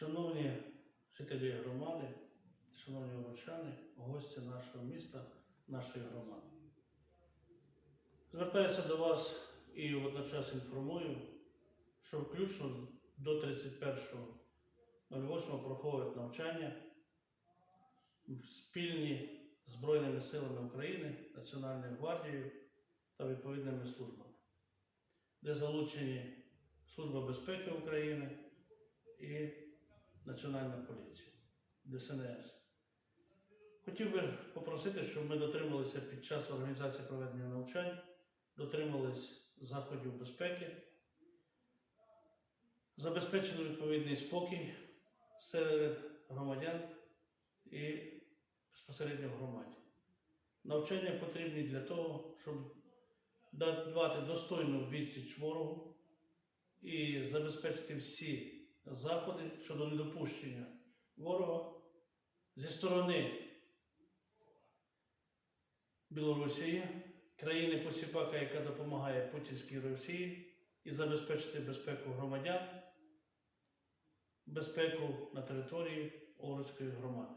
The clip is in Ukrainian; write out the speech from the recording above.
Шановні жителі громади, шановні урочани, гості нашого міста, нашої громади. Звертаюся до вас і водночас інформую, що включно до 31.08 проходять навчання спільні Збройними силами України, Національною гвардією та відповідними службами, де залучені Служба безпеки України і Національна поліція, ДСНС. Хотів би попросити, щоб ми дотрималися під час організації проведення навчань, дотримались заходів безпеки, забезпечили відповідний спокій серед громадян і безпосередньо в громаді. Навчання потрібні для того, щоб давати достойну відсіч ворогу і забезпечити всі заходи щодо недопущення ворога зі сторони Білорусі, країни посіпака, яка допомагає путінській Росії, і забезпечити безпеку громадян, безпеку на території Овруцької громади.